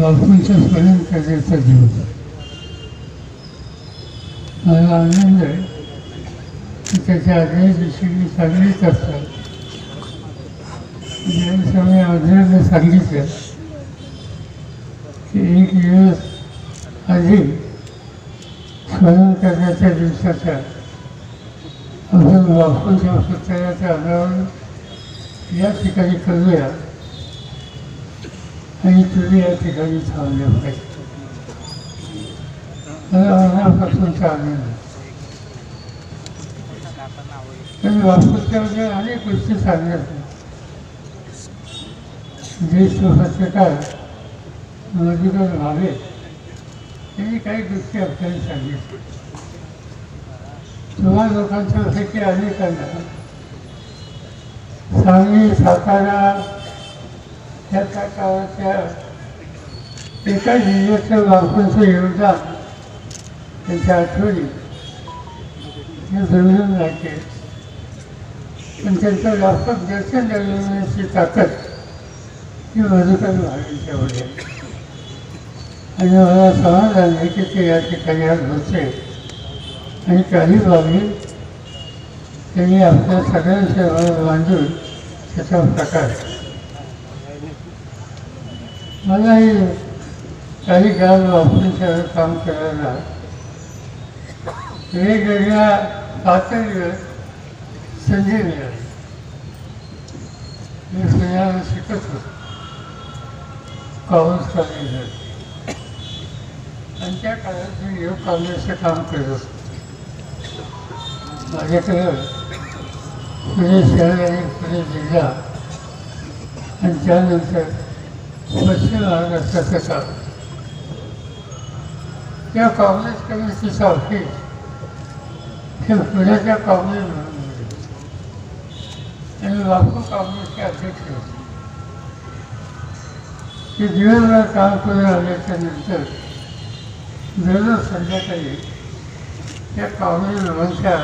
बापूंच्या स्मरण करण्याचा दिवस मला आनंद आहे की त्याच्या आदल्या दिवशी मी सांगलीत असतात ज्यावेळी आदल्यानं सांगितलं की एक दिवस आधी स्मरण करण्याच्या दिवसाच्या आपण बापूंच्या पुतळ्याचं अनावरण या ठिकाणी करूया. आणि तुम्ही या ठिकाणी थांबले पाहिजे मला मनापासूनचा आनंद आहे. पण अनेक गोष्टी चालल्या आहेत. ज्येष्ठ पत्रकार मधुकर भावे यांनी काही गोष्टी आपल्याला सांगितल्या तुम्हा लोकांच्यापैकी अनेकांना सांगली सातारा या त्या काळाच्या एका जिल्ह्यातलं बापूंचं योगदान त्यांच्या आठवणी हे जमून राहते पण त्यांचं व्यापक दर्शन घडवण्याची ताकद ही मधुकर महाराजांच्यामध्ये आणि मला समाधान आहे की ते या ठिकाणी आज होते आणि काही बाबी त्यांनी आपल्या सगळ्यांच्या वर बांधून त्याचा प्रकार मला हे काही काळ बापूंच्यावर काम करायला वेगवेगळ्या पातळीवर संधी मिळाली मी पुण्याला शिकत होतो. कॉमर्स कॉलेजमध्ये आणि त्या काळात मी योग कॉलेजचं काम करत होतो. माझ्याकडं पुणे शहर आणि पुणे जिल्हा आणि त्यानंतर पश्चिम महाराष्ट्राचं काम त्या काँग्रेस कमिटीचं ऑफिस हे पुण्याच्या काँग्रेस भवनमध्ये आणि बापू काँग्रेसचे अध्यक्ष. होते ते दिवसभर काम करून आल्याच्यानंतर दररोज संध्याकाळी त्या काँग्रेस भवनच्या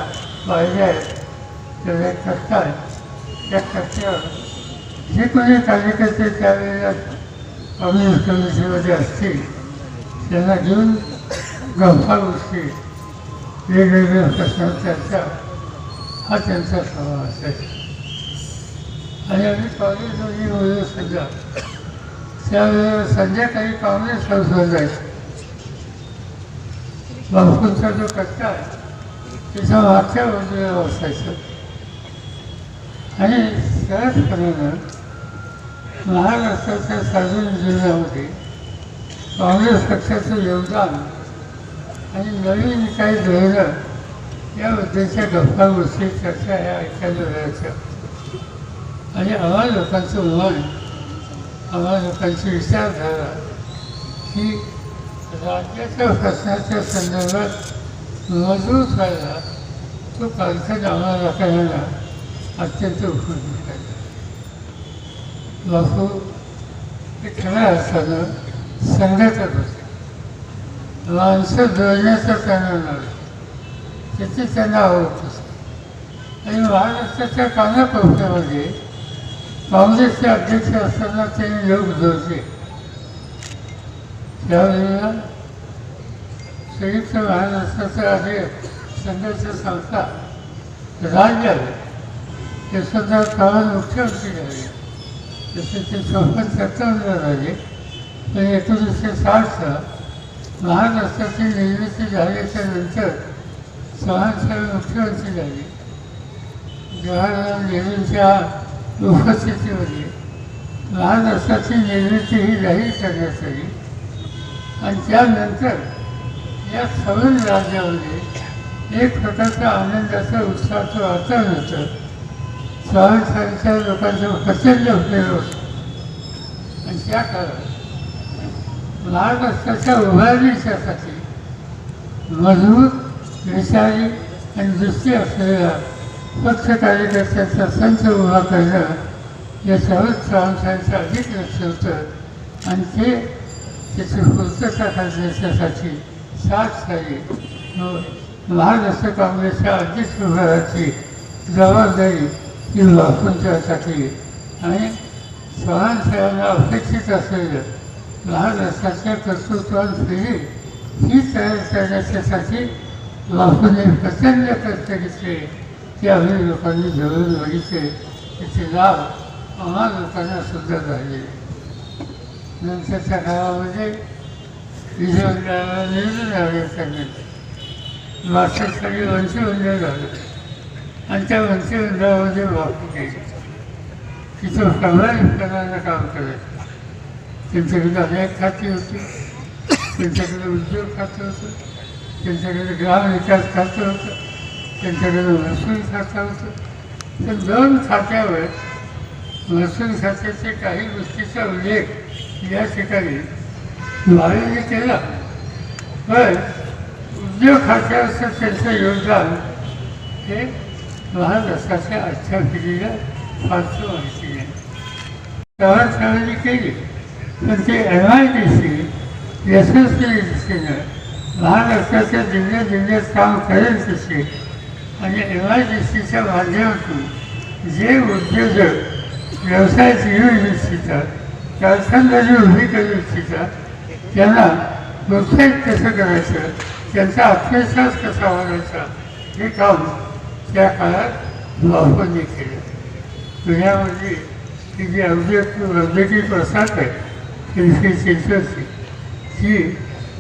पायऱ्या आहेत त्या एक कट्टा त्या कट्ट्यावर जे कोणी कार्यकर्ते त्यावेळेला कम्युनिस्ट कमिटीमध्ये असतील त्यांना घेऊन गंफा गोष्टी वेगवेगळ्या प्रश्नांवर चर्चा हा त्यांचा स्वभाव असायचा आणि आम्ही काँग्रेसमध्ये बोललो सध्या त्यावेळेला संध्याकाळी काँग्रेस हाऊसवर जायचं. बापूंचा जो कट्टा आहे त्याच्या मागच्या बाजूला बसायचं. आणि सहजपणानं महाराष्ट्राच्या सार्वजनिक जिल्ह्यामध्ये काँग्रेस पक्षाचं योगदान आणि नवीन काही धोरणं याबद्दलच्या गप्पा गोष्टी चर्चा ह्या ऐकायला मिळायच्या. आणि आम्हा लोकांचं मन आम्हा लोकांची विचारधारा ही राज्याच्या प्रश्नाच्या संदर्भात मजबूत व्हायला तो कार्यक्रम आम्हाला करायला अत्यंत उपयोगी ठरला ते हे असताना अर्थानं होते माणसं जोडण्याचा त्यांना नव्हतं त्याची त्यांना आवडत असते. आणि महाराष्ट्राच्या कानाकोपऱ्यामध्ये काँग्रेसचे अध्यक्ष असताना त्यांनी लोक जोडले. त्यावेळेला संयुक्त महाराष्ट्राचा आधी संघर्ष संस्था राज्य आले ते सुद्धा काळ मुख्यमंत्री झाले जसे ते चौपन्न सत्तावन्न झाले पण एकोणीसशे साठचा महाराष्ट्राची निर्मिती झाल्याच्यानंतर चव्हाणसाहेब मुख्यमंत्री झाले जवाहरलाल नेहरूंच्या उपस्थितीमध्ये महाराष्ट्राची निर्मिती ही जाहीर करण्यात आली आणि त्यानंतर या सगळ्या राज्यामध्ये एक प्रकारचा आनंदाचा उत्साहाचं वातावरण होतं चव्हाणसाहेबच्या लोकांचं प्रचंड उपयोग आणि त्या काळात महाराष्ट्राच्या उभारणीच्यासाठी मजबूत विचारी आणि दृष्टी असलेल्या पक्ष कार्यकर्त्यांचा संच उभा करणं याच्यावर चव्हाणसाहेबांचं अधिक लक्ष होतं. आणि ते त्याची पूर्तता करण्याच्यासाठी सात साली महाराष्ट्र काँग्रेसच्या अध्यक्ष विभागाची जबाबदारी ही बापूंच्यासाठी आणि स्वयंसेवांना अपेक्षित असलेलं लहान रसाच्या ही तयार करण्याच्यासाठी बापूने प्रचंड कष्ट घेतले. ते आम्ही लोकांनी जवळून बघितले. त्याचे लाभ आम्हा लोकांना सुद्धा झाले. नंतरच्या काळामध्ये विधिमंडळाला निर्णय लागले त्यांनी मास्टरसाठी मंत्रिमंडळ झालं. आणि त्या मंत्रिमंडळामध्ये बापू गेले तिथं प्रामाणिकपणानं काम करायचं त्यांच्याकडे अनेक खाती होती. त्यांच्याकडे उद्योग खातं होतं. त्यांच्याकडे ग्रामविकास खातं होतं. त्यांच्याकडे महसूल खातं होतं. तर दोन खात्यावर महसूल खात्याचे काही गोष्टीचा उल्लेख या ठिकाणी भावीने केला. पण उद्योग खात्याचं त्यांचं योगदान हे महाराष्ट्राच्या आजच्या पिढीला फारसं माहिती नाही. गावात केली पण ते एम आय डी सी यशस्वी दृष्टीनं महाराष्ट्राच्या जिल्ह्यात जिल्ह्यात काम करेल तसे. आणि एम आय डी सीच्या माध्यमातून जे उद्योजक व्यवसाय येऊ इच्छितात कारखानदारी उभी करू इच्छितात त्यांना प्रोत्साहित कसं करायचं त्यांचा आत्मविश्वास कसा वाढायचा हे काम त्या काळात बापूंनी केली. पुण्यामध्ये ती जी औद्योगिक वैद्यकीय प्रसाद आहे तीनशे चिंचवडची ती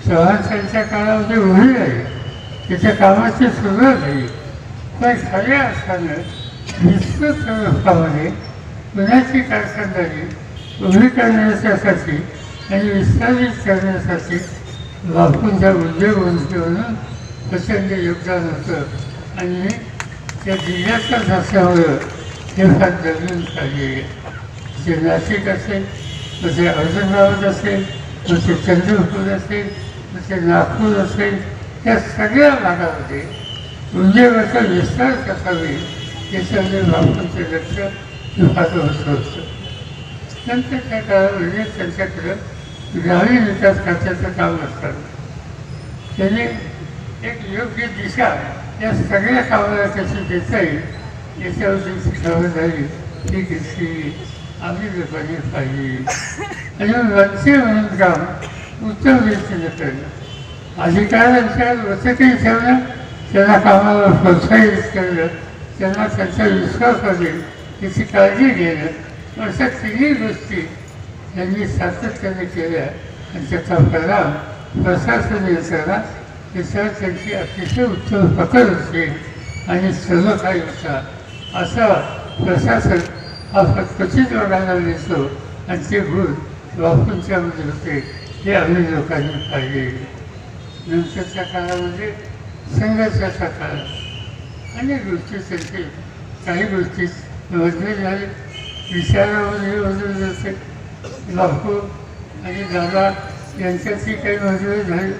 चव्हाणसांच्या काळामध्ये उभी राहिली त्याच्या कामाची सुरुवात झाली. पण खऱ्या असताना विस्तृत रूपामध्ये पुण्याची कारखानदारी उभी करण्यासाठी आणि विस्तारित करण्यासाठी बापूंच्या म्हणून प्रचंड योगदान होतं. आणि त्या जिल्ह्यातच असल्यामुळं हे फार जमीन काढलेली जे नाशिक असेल तसे ते औरंगाबाद असेल तसे ते चंद्रपूर असेल तसे नागपूर असेल या सगळ्या भागामध्ये म्हणजे उद्योगाचा विस्तार कसा होईल याच्यामध्ये बापूंचे लक्ष फार होत होतं नंतरच्या काळामध्ये म्हणजे त्यांच्याकडं ग्रामीण विकास खात्याचं काम असतं. त्याने एक योग्य दिशा या सगळ्या कामाला कशी देता येईल याच्यावरती खबरदारी ही घेतली आम्ही लोकांनी पाहिली आणि वंशे म्हणून काम उत्तम दृष्टीने करणं. अधिकाऱ्यांच्या वचकी ठेवणं त्यांना कामाला प्रोत्साहित करणं त्यांना त्यांचा विश्वास वाढेल त्याची काळजी घेणं अशा तिन्ही गोष्टी यांनी सातत्याने केल्या. आणि त्याचा परिणाम प्रशासन यंत्रणा त्याच्यावर त्यांची अतिशय उत्तम पकड होते आणि सर्व काही होता. असा प्रशासन हा फक्त क्वचित लोकांना दिसतो. आणि ते गुण बापूंच्यामध्ये होते. हे आम्ही लोकांनी पाहिले. नंतरच्या काळामध्ये संघर्षाचा काळ अनेक गोष्टी त्यांचे काही गोष्टी मतभेद झाले विचारामध्ये मतभेद जाते बापू आणि दादा यांच्यातही काही मतभेद झाले.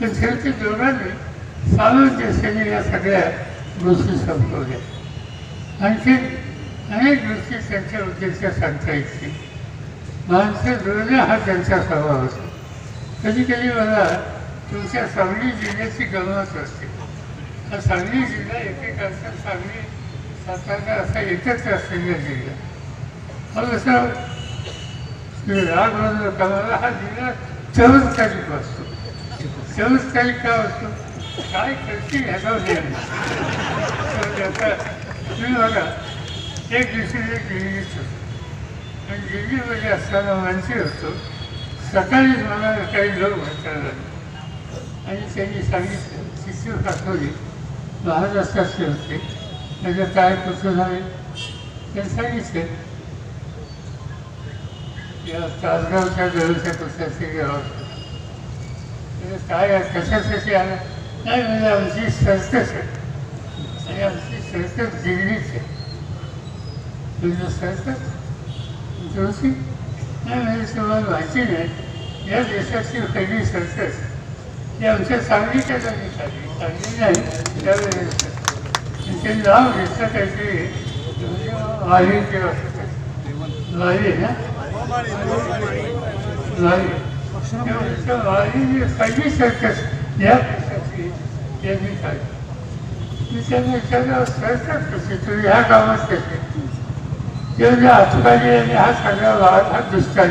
पण शेवटी दोघांनी सामंजस्याने या सगळ्या गोष्टी संपवल्या. आणखी अनेक गोष्टी त्यांच्या उद्देशा सांगता येतील. माणसं जोडणं हा त्यांचा स्वभाव होता. कधी कधी मला तुमच्या सांगली जिल्ह्याची गमत असते. हा सांगली जिल्हा एकेकाचा सांगली सातारा असा एकत्र असलेला जिल्हा. मग असं राग म्हणून हा जिल्हा चौदा तारीख असतो सहज तारीख का असतो काय करतील ह्याचा तुम्ही बघा एक दिवशी एक दिल्लीत होतो आणि दिल्लीमध्ये म्हणजे असताना माणसे असतो. सकाळीच मला काही लोक भेटायला लागले आणि त्यांनी सांगितलं शिशू दाखवली महाराष्ट्रातले होते. त्याचं काय कसं झाले त्यांनी सांगितलं या तासगावच्या जवळच्या पक्षाचे गाव काय आहे, कशासाठी आलं नाही म्हणजे आमची संस्थाच आहे. आणि आमची संस्था दिल्लीच आहे. तुझं संस्था? जोशी नाही म्हणजे तुम्हाला माहिती नाही. या देशाची पहिली संस्थाच ती आमच्या सांगलीच्या जागी चालली. सांगली नाही त्यावेळेस आणि ते नाव घेतलं काहीतरी वारी किंवा वारी ना? वारी पहिली या देशाची काढली मी विचारलं सरकार तुम्ही ह्या गावात कसे ते म्हणजे हा सगळा भाग हा दुष्काळी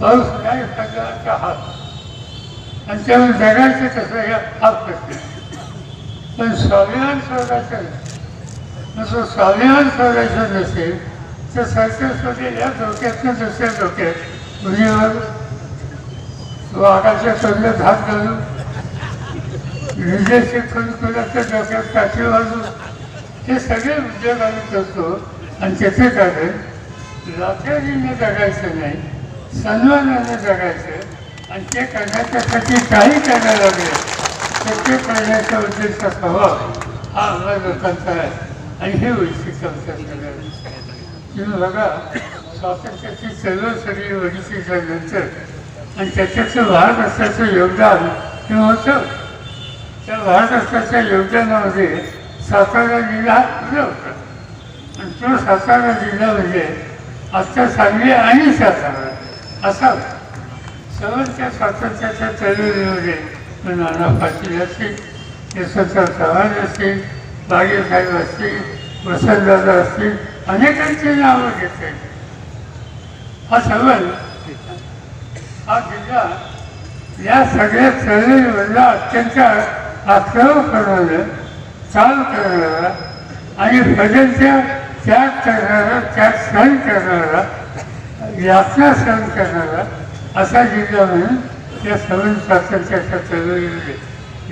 पाऊस नाही हात आणि त्यामुळे जगायचं कसं हे हात करते पण स्वाभिमान स्वराज्य जो स्वाभिमान स्वराज्य नसेल तर सरकार या धोक्यातनं दुसऱ्या धोक्यात गुन्हेगार तो आकाशात सगळं हात घालून विजय कुणाच्या डोक्यात काठी वाजून ते सगळे उद्योग आम्ही करतो. आणि त्याचे कारण लाचारीने जगायचं नाही सन्मानाने जगायचं. आणि ते करण्याच्यासाठी काही करायला लागले तर ते करण्याचा उद्देश असावा हा आम्हाला लोकांचा आहे. आणि हे वैशिष्ट्य आमच्या सगळ्या तुम्ही बघा स्वातंत्र्याची चळवळ सगळी वडीची झाल्यानंतर आणि त्याच्याचं महाराष्ट्राचं योगदान हे होतं. त्या महाराष्ट्राच्या योगदानामध्ये सातारा जिल्हा होता. आणि तो सातारा जिल्हा म्हणजे आजच्या सांगली आणि सातारा असा सर्वांच्या स्वातंत्र्याच्या चळवळीमध्ये नाना पाटील असतील यशवंतराव चव्हाण असतील बागेसाहेब असतील वसंतदादा असतील अनेकांची नावं घेतली. हा सवाल हा जिल्हा या सगळ्या चळवळीमधला अत्यंत आक्रम करणारा चाल करणारा आणि भजनच्या त्याग करणारा त्याग सहन करणारा यात्रा सहन करणारा असा जिल्हा म्हणून या सवन स्वातंत्र्याच्या चळवळीमध्ये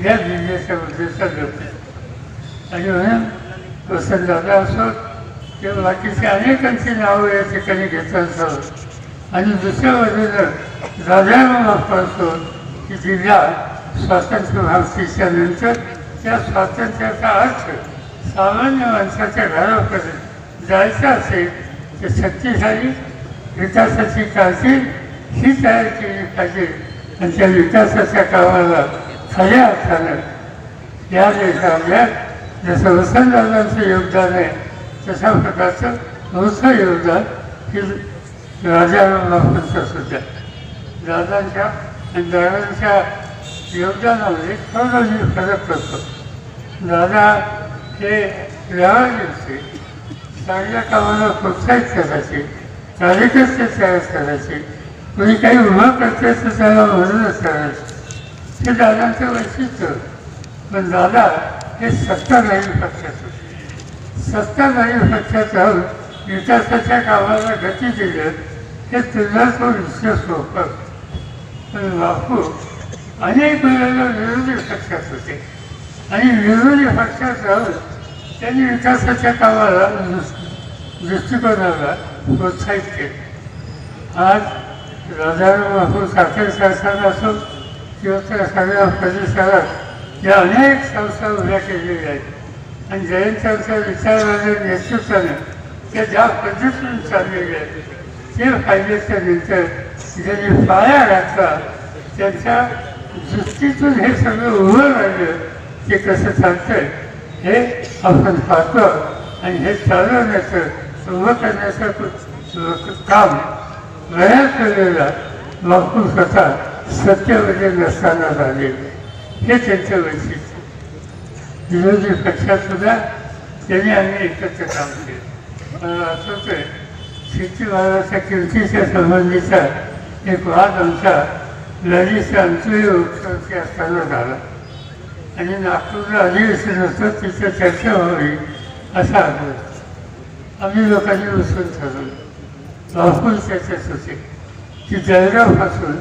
या जिल्ह्याच्या उद्देशात लोक. आणि म्हणून वसंतदादा असो किंवा बाकीचे अनेकांची नावं या ठिकाणी घेत असावं आणि दुसऱ्या बाजूला राजाराम वापरतो की जिल्हा स्वातंत्र्य भारतीच्या नंतर त्या स्वातंत्र्याचा अर्थ सामान्य माणसाच्या घरापर्यंत जायचा असेल तर शक्तिशाली विकासाची काळजी ही तयार केली पाहिजे. आणि त्या विकासाच्या कामाला खऱ्या अर्थानं या देशात जसं वसंतदादांचं योगदान आहे तशा प्रकारचं मोठं योगदान हे राजा बापूंचं सुद्धा दादांच्या आणि दादांच्या योगदानामध्ये थोडं मी फरक करतो दादा हे व्यवहार दिवशी चांगल्या कामाला प्रोत्साहित करायचे कार्यकर्ते तयार करायचे कोणी काही उभं करते तर त्याला म्हणूनच करायचे. हे दादांचं वैशिष्ट्य. पण दादा हे सत्ताधारी पक्षात होते सत्ताधारी पक्षात राहून विकासाच्या कामाला गती दिलं हे तुझा तो विश्वास सोपं. पण बापू अनेक वेळेला विरोधी पक्षात होते. आणि विरोधी पक्षात राहून त्यांनी विकासाच्या कामाला दृष्टिकोनाला प्रोत्साहित केले. आज राजाराम बापू साखर शासन असो किंवा त्या सगळ्या परिसरात या अनेक संस्था उभ्या केलेल्या आहेत. आणि जयंतांच्या विचाराच्या नेतृत्वाने त्या ज्या पद्धतीने चाललेले आहेत ते फायद्याच्या नंतर ज्यांनी पाया घातला त्यांच्या दृष्टीतून हे सगळं उभं राहिलं ते कसं चालतंय हे आपण पाहतो आणि हे चालवण्याचं उभं करण्याचं काम बऱ्याच वेळेला बापू स्वतः सत्तेमध्ये नसताना झालेलं हे त्यांचं वैशिष्ट्य विरोधी पक्षात सुद्धा त्यांनी आम्ही एकत्र काम केलं. मला आठवतं आहे शेतीमालाच्या किमतीच्या संबंधीचा एक वाद आमचा ललितच्या अंतुळी उत्सवची असताना झाला. आणि नागपूरला अधिवेशन होतं तिथं चर्चा व्हावी असा आग्रह. आम्ही लोकांनी बसून ठरवलं बापूर त्याच्यात होते की जळगावपासून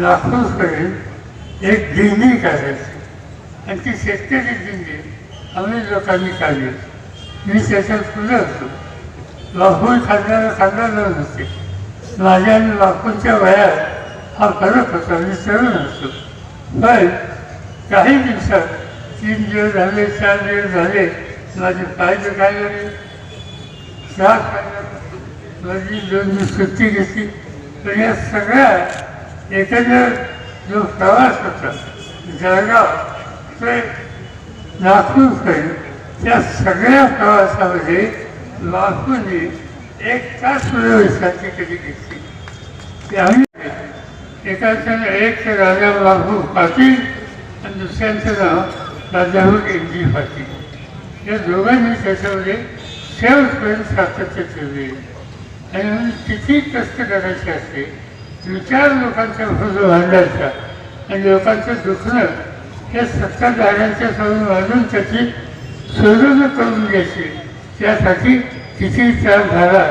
नागपूरपर्यंत एक दिंडी काढायची. आणि ती शेतकरी दिंडी आम्ही लोकांनी काढली. मी त्याच्यात पुढे होतो. लाखून खाल्ल्याला खाल्ला नसते. माझ्या आणि बापूंच्या वयात हा फरक होता मी तरुण पण काही दिवसात तीन दिवस झाले चार दिवस झाले माझे फायदे काय झाले श्वास माझी दोन दिवस सुट्टी घेतली. तर या सगळ्या एकंदर जो प्रवास होता जळगाव ते नागपूरपर्यंत त्या सगळ्या प्रवासामध्ये बापूंनी एक तास सुद्धा विश्रांती कधी घेतली ते एकाचं एक राजा बाबू पाटील आणि दुसऱ्यांचं नाव राजाभाऊ एनजी पाटील. या दोघांनी त्याच्यामध्ये शेवटपर्यंत सातत्य ठेवले. आणि म्हणून किती कष्ट करायचे असते. विचार लोकांच्या भरून मांडायचा आणि लोकांचं दुखणं हे सत्ताधाऱ्यांच्या समोर वाजून त्याची सोडून करून घ्यायची. त्यासाठी किती त्रास झाला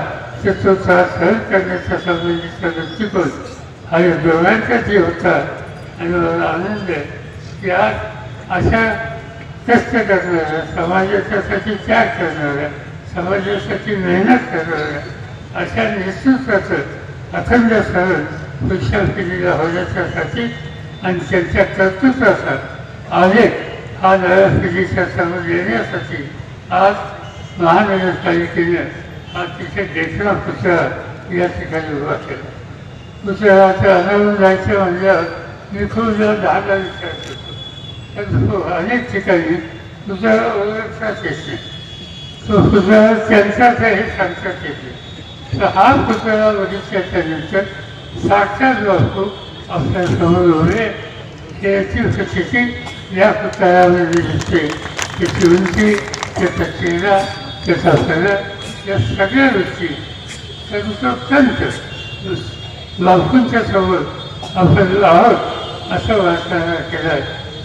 तर तो त्रास सहन करण्याचा संबंधीचा दृष्टिकोन हा या दोघांसाठी होता आणि मला आनंद आहे की आज अशा कष्ट करणाऱ्या समाजाच्यासाठी त्याग करणाऱ्या समाजासाठी मेहनत करणाऱ्या अशा नेतृत्वाचं अखंड सहन पुढच्या पिढीला होण्याच्यासाठी आणि त्यांच्या कर्तृत्वाचा आलेख हा नव्या पिढीच्या समोर येण्यासाठी आज महानगरपालिकेने अतिशय तिथे देखणा पुतळा या ठिकाणी उभा केला. पुतळ्याचं अनावरण जायचं म्हणल्यावर मी खूप जण दहाला विचार करतो. पण अनेक ठिकाणी पुतळा ओळखताच येत नाही तो पुतळा त्यांचाच आहे हे सांगतात येते तर हा पुतळा बघितल्याच्या साक्षात बापू आपल्यासमोर उभे. त्याची स्थिती या पुतळ्यामध्ये दिसते त्याची उंची त्याचा चेहरा त्याचा फरक या सगळ्या गोष्टी त्यांचा अत्यंत बापूंच्या समोर आपण आहोत असं वाटणारा केलं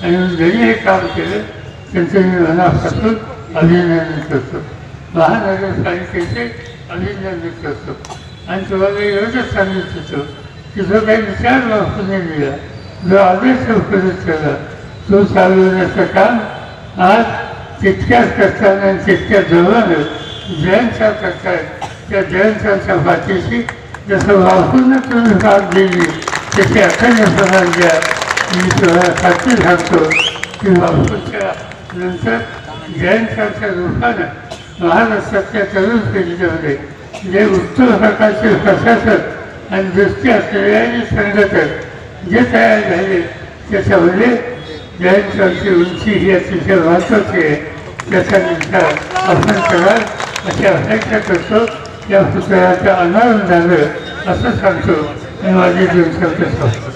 आणि जरी हे काम केलं त्यांचं मी मनापासून अभिनंदन करतो. महानगरपालिकेचे अभिनंदन करतो. आणि तुम्हाला एवढंच सांगित होतो की जो काही विचार लाखून दिला जो आदेश उपलब्ध केला तो चालवण्याचं काम आज तितक्याच कष्टाने आणि तितक्या जवळनं जयंतच्या करतायत त्या जयंताच्या पाठीशी जसं वाहून तुम्ही साथ दिली त्याची अखंडपणा द्या मी तुम्हाला खात्री सांगतो की वाहूच्या नंतर जयंताच्या रूपानं महाराष्ट्रातल्या तरुण पिढीमध्ये जे उत्तम प्रकारचे प्रशासक आणि दृष्टी असलेले आणि संघटक जे तयार झाले त्याच्यामध्ये जयंताची उंची ही अतिशय महत्त्वाची आहे. त्याच्यानंतर आपण कराल अशी अपेक्षा करतो या पुतळ्याच्या अनावर असं सांगतो. मी माझे दोन शब्द सांगतो.